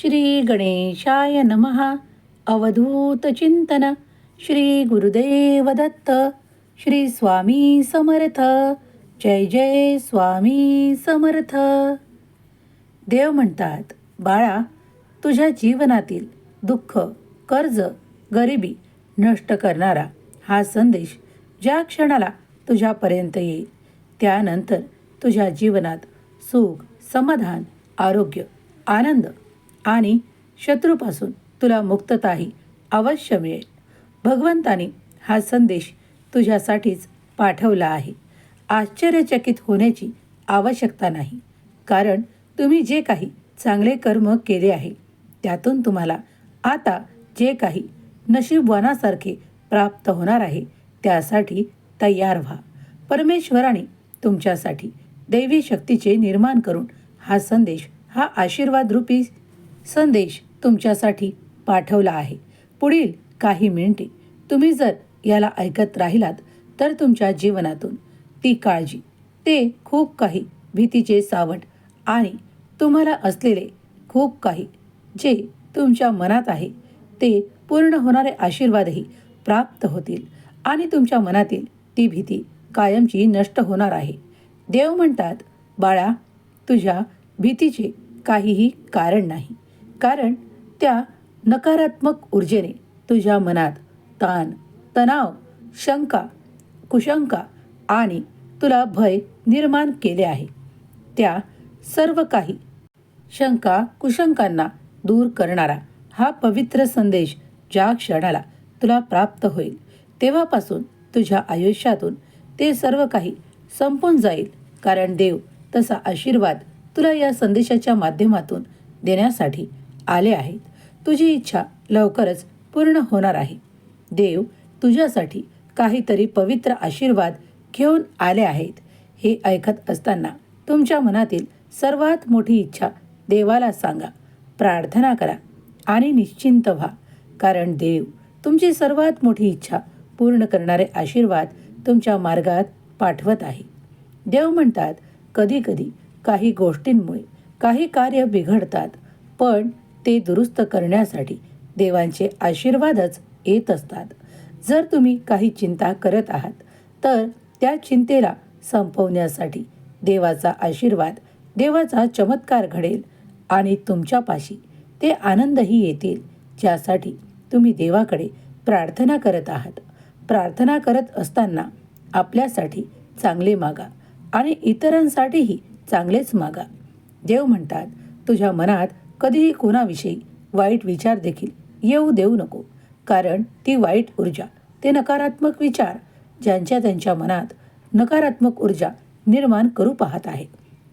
श्री गणेशाय नमः. अवधूत चिंतन. श्री गुरुदेव दत्त. श्री स्वामी समर्थ. जय जय स्वामी समर्थ. देव म्हणतात बाळा तुझ्या जीवनातील दुःख कर्ज गरिबी नष्ट करणारा हा संदेश ज्या क्षणाला तुझ्यापर्यंत येईल त्यानंतर तुझ्या जीवनात सुख समाधान आरोग्य आनंद आणि शत्रूपासून तुला मुक्तताही अवश्य मिळेल. भगवंताने हा संदेश तुझ्यासाठीच पाठवला आहे. आश्चर्यचकित होण्याची आवश्यकता नाही. कारण तुम्ही जे काही चांगले कर्म केले आहे त्यातून तुम्हाला आता जे काही नशीबवानासारखे प्राप्त होणार आहे त्यासाठी तयार व्हा. परमेश्वराने तुमच्यासाठी दैवी शक्तीचे निर्माण करून हा संदेश हा आशीर्वाद रूपी संदेश तुमच्यासाठी पाठवला आहे. पुढील काही मिनिटे तुम्ही जर याला ऐकत राहिलात तर तुमच्या जीवनातून ती काळजी ते खूप काही भीतीचे सावट आणि तुम्हाला असलेले खूप काही जे तुमच्या मनात आहे ते पूर्ण होणारे आशीर्वादही प्राप्त होतील आणि तुमच्या मनातील ती भीती कायमची नष्ट होणार आहे. देव म्हणतात बाळा तुझ्या भीतीचे काहीही कारण नाही. कारण त्या नकारात्मक ऊर्जेने तुझ्या मनात ताण तणाव शंका कुशंका आणि तुला भय निर्माण केले आहे. त्या सर्व काही शंका कुशंकांना दूर करणारा हा पवित्र संदेश ज्या क्षणाला तुला प्राप्त होईल तेव्हापासून तुझ्या आयुष्यातून ते सर्व काही संपून जाईल. कारण देव तसा आशीर्वाद तुला या संदेशाच्या माध्यमातून देण्यासाठी आले आहेत. तुझी इच्छा लवकरच पूर्ण होणार आहे. देव तुझ्यासाठी काहीतरी पवित्र आशीर्वाद घेऊन आले आहेत. हे ऐकत असताना तुमच्या मनातील सर्वात मोठी इच्छा देवाला सांगा. प्रार्थना करा आणि निश्चिंत व्हा. कारण देव तुमची सर्वात मोठी इच्छा पूर्ण करणारे आशीर्वाद तुमच्या मार्गात पाठवत आहे. देव म्हणतात कधीकधी काही गोष्टींमुळे काही कार्य बिघडतात पण ते दुरुस्त करण्यासाठी देवांचे आशीर्वादच येत असतात. जर तुम्ही काही चिंता करत आहात तर त्या चिंतेला संपवण्यासाठी देवाचा आशीर्वाद देवाचा चमत्कार घडेल आणि तुमच्यापाशी ते आनंदही येतील ज्यासाठी तुम्ही देवाकडे प्रार्थना करत आहात. प्रार्थना करत असताना आपल्यासाठी चांगले मागा आणि इतरांसाठीही चांगलेच मागा. देव म्हणतात तुझ्या मनात कधीही कोणाविषयी वाईट विचार देखील येऊ देऊ नको. कारण ती वाईट ऊर्जा ते नकारात्मक विचार ज्यांच्या त्यांच्या मनात नकारात्मक ऊर्जा निर्माण करू पाहत आहे.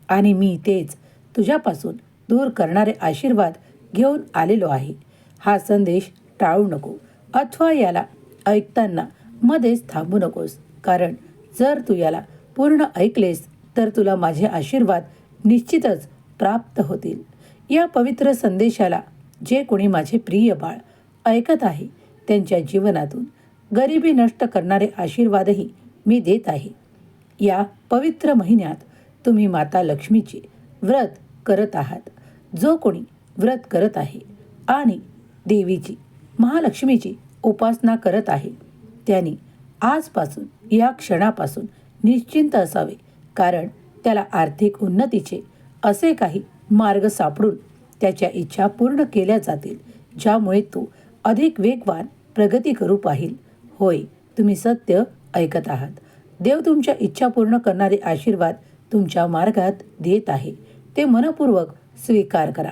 आणि मी तेच तुझ्यापासून दूर करणारे आशीर्वाद घेऊन आलेलो आहे. हा संदेश टाळू नको. अथवा याला ऐकताना मध्येच थांबू नकोस. कारण जर तू याला पूर्ण ऐकलेस तर तुला माझे आशीर्वाद निश्चितच प्राप्त होतील. या पवित्र संदेशाला जे कोणी माझे प्रिय बाळ ऐकत आहे त्यांच्या जीवनातून गरिबी नष्ट करणारे आशीर्वादही मी देत आहे. या पवित्र महिन्यात तुम्ही माता लक्ष्मीचे व्रत करत आहात. जो कोणी व्रत करत आहे आणि देवीची महालक्ष्मीची उपासना करत आहे त्यांनी आजपासून या क्षणापासून निश्चिंत असावे. कारण त्याला आर्थिक उन्नतीचे असे काही मार्ग सापडून त्याच्या इच्छा पूर्ण केल्या जातील ज्यामुळे तो अधिक वेगवान प्रगती करू पाहिल. होय तुम्ही सत्य ऐकत आहात. देव तुमच्या इच्छा पूर्ण करणारे आशीर्वाद तुमच्या मार्गात देत आहे. ते मनपूर्वक स्वीकार करा.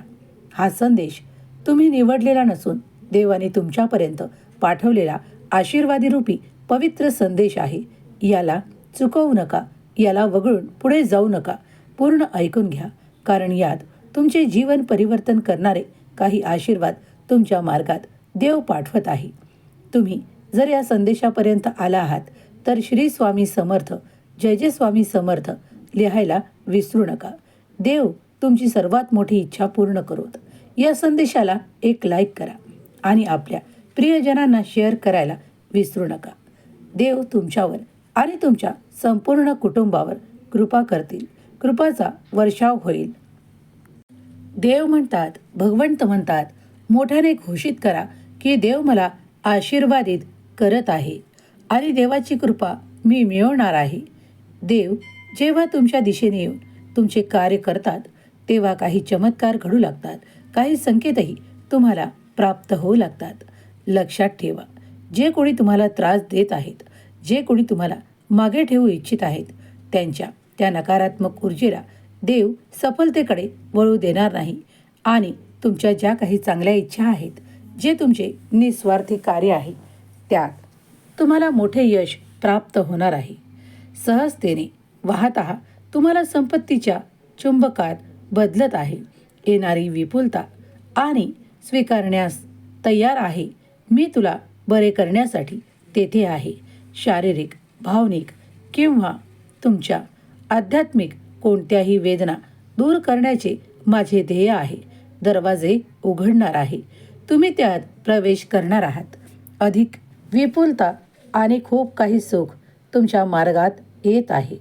हा संदेश तुम्ही निवडलेला नसून देवाने तुमच्यापर्यंत पाठवलेला आशीर्वादीरूपी पवित्र संदेश आहे. याला चुकवू नका याला वगळून पुढे जाऊ नका. पूर्ण ऐकून घ्या कारण यात तुमचे जीवन परिवर्तन करणारे काही आशीर्वाद तुमच्या मार्गात देव पाठवत आहे. तुम्ही जर या संदेशापर्यंत आला आहात तर श्री स्वामी समर्थ जय जय स्वामी समर्थ लिहायला विसरू नका. देव तुमची सर्वात मोठी इच्छा पूर्ण करोत. या संदेशाला एक लाईक करा आणि आपल्या प्रियजनांना शेअर करायला विसरू नका. देव तुमच्यावर आणि तुमच्या संपूर्ण कुटुंबावर कृपा करतील. कृपाचा वर्षाव होईल. देव म्हणतात भगवंत म्हणतात मोठ्याने घोषित करा की देव मला आशीर्वादित करत आहे. आणि देवाची कृपा मी मिळवणार आहे. देव जेव्हा तुमच्या दिशेने येऊन तुमचे कार्य करतात तेव्हा काही चमत्कार घडू लागतात. काही संकेतही तुम्हाला प्राप्त होऊ लागतात. लक्षात ठेवा जे कोणी तुम्हाला त्रास देत आहेत जे कोणी तुम्हाला मागे ठेवू इच्छित आहेत त्यांच्या त्या नकारात्मक ऊर्जेला देव सफलतेकडे वळू देणार नाही. आणि तुमच्या ज्या काही चांगल्या इच्छा आहेत जे तुमचे निस्वार्थी कार्य आहे त्यात तुम्हाला मोठे यश प्राप्त होणार आहे. सहजतेने वाहत तुम्हाला संपत्तीच्या चुंबकात बदलत आहे. येणारी विपुलता आणि स्वीकारण्यास तयार आहे. मी तुला बरे करण्यासाठी तेथे आहे. शारीरिक भावनिक किंवा तुमच्या आध्यात्मिक कोणत्याही वेदना दूर करण्याचे माझे ध्येय आहे. दरवाजे उघडणार आहे. तुम्ही त्यात प्रवेश करणार आहात. अधिक विपुलता आणि खूप काही सुख तुमच्या मार्गात येत आहे.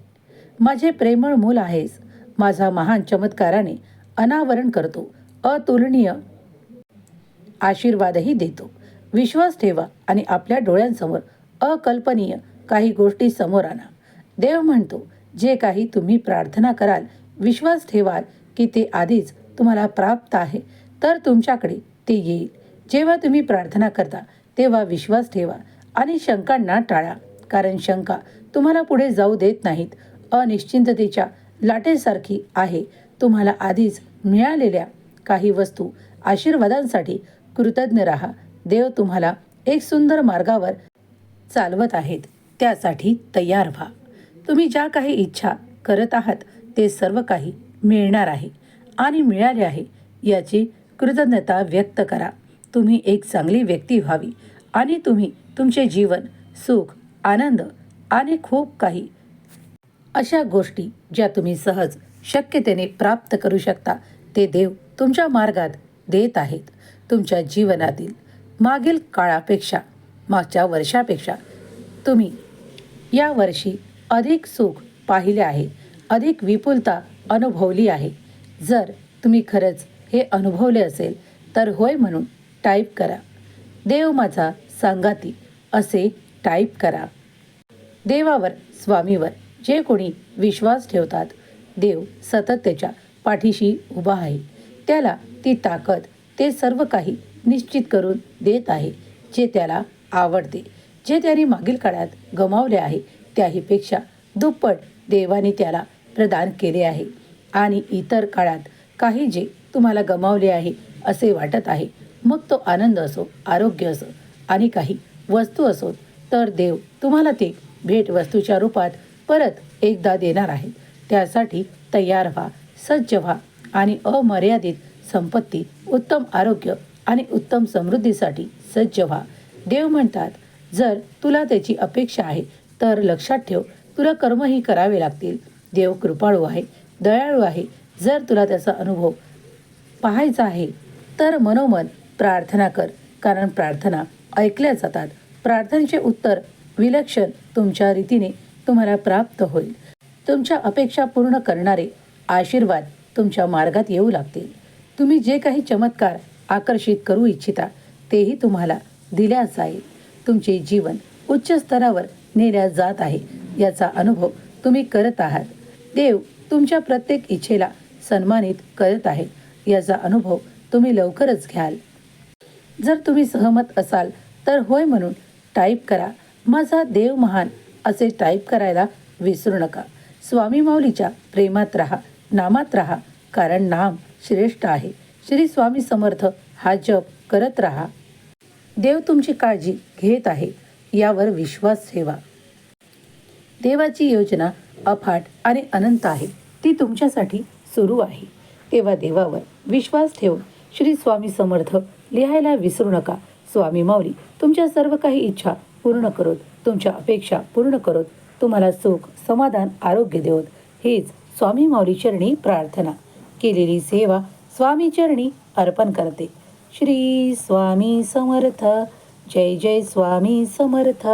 माझे प्रेमळ मूल आहेस. माझा महान चमत्काराने अनावरण करतो. अतुलनीय आशीर्वादही देतो. विश्वास ठेवा आणि आपल्या डोळ्यांसमोर अकल्पनीय काही गोष्टी समोर आणा. देव म्हणतो जे काही तुम्ही प्रार्थना कराल विश्वास ठेवाल की ते आधीच तुम्हाला प्राप्त आहे तर तुमच्याकडे ते येईल. जेव्हा तुम्ही प्रार्थना करता तेव्हा विश्वास ठेवा आणि शंकांना टाळा कारण शंका तुम्हाला पुढे जाऊ देत नाहीत. अनिश्चिंततेच्या लाटेसारखी आहे. तुम्हाला आधीच मिळालेल्या काही वस्तू आशीर्वादांसाठी कृतज्ञ राहा. देव तुम्हाला एक सुंदर मार्गावर चालवत आहेत. त्यासाठी तयार व्हा. तुम्ही ज्या काही इच्छा करत आहात ते सर्व काही मिळणार आहे आणि मिळाले आहे याची कृतज्ञता व्यक्त करा. तुम्ही एक चांगली व्यक्ती व्हावी आणि तुम्ही तुमचे जीवन सुख आनंद आणि खूप काही अशा गोष्टी ज्या तुम्ही सहज शक्यतेने प्राप्त करू शकता ते देव तुमच्या मार्गात देत आहेत. तुमच्या जीवनातील मागील काळापेक्षा मागच्या वर्षापेक्षा तुम्ही या वर्षी अधिक सुख पाहिले आहे. अधिक विपुलता अनुभवली आहे. जर तुम्ही खरंच हे अनुभवले असेल तर होय म्हणून टाईप करा. देव माझा सांगाती असे टाईप करा. देवावर स्वामीवर जे कोणी विश्वास ठेवतात देव सतत त्याच्या पाठीशी उभा आहे. त्याला ती ताकद ते सर्व काही निश्चित करून देत आहे जे त्याला आवडते. जे त्याने मागील काळात गमावले आहे त्याहीपेक्षा दुप्पट देवाने त्याला प्रदान केले आहे. आणि इतर काळात काही जे तुम्हाला गमावले आहे असे वाटत आहे मग तो आनंद असो आरोग्य असो आणि काही वस्तू असो तर देव तुम्हाला ते भेट वस्तूच्या रूपात परत एकदा देणार आहे. त्यासाठी तयार व्हा सज्ज व्हा आणि अमर्यादित संपत्ती उत्तम आरोग्य आणि उत्तम समृद्धीसाठी सज्ज व्हा. देव म्हणतात जर तुला त्याची अपेक्षा आहे तर लक्षात ठेव तुला कर्मही करावे लागतील. देव कृपाळू आहे दयाळू आहे. जर तुला त्याचा अनुभव पाहायचा आहे तर मनोमन प्रार्थना कर कारण प्रार्थना ऐकल्या जातात. प्रार्थनेचे उत्तर विलक्षण तुमच्या रीतीने तुम्हाला प्राप्त होईल. तुमच्या अपेक्षा पूर्ण करणारे आशीर्वाद तुमच्या मार्गात येऊ लागतील. तुम्ही जे काही चमत्कार आकर्षित करू इच्छिता तेही तुम्हाला दिल्या जाईल. तुमचे जीवन उच्च स्तरावर नेल्या जात आहे. याचा अनुभव तुम्ही करत आहात. देव तुमच्या प्रत्येक इच्छेला सन्मानित करत आहे. याचा अनुभव तुम्ही लवकरच घ्याल. जर तुम्ही सहमत असाल तर होय म्हणून टाईप करा माझा देव महान असे टाईप करायला विसरू नका. स्वामी माऊलीच्या प्रेमात राहा नामात राहा कारण नाम श्रेष्ठ आहे. श्री स्वामी समर्थ हा जप करत राहा. देव तुमची काळजी घेत आहे यावर विश्वास ठेवा. देवाची योजना अफाट आणि अनंत आहे. ती तुमच्यासाठी सुरू आहे. तेव्हा देवावर विश्वास ठेवून श्री स्वामी समर्थ लिहायला विसरू नका. स्वामी माऊली तुमच्या सर्व काही इच्छा पूर्ण करोत. तुमच्या अपेक्षा पूर्ण करोत. तुम्हाला सुख समाधान आरोग्य देवत. हीच स्वामी माऊली चरणी प्रार्थना. केलेली सेवा स्वामी चरणी अर्पण करते. श्री स्वामी समर्थ. जय जय स्वामी समर्थ.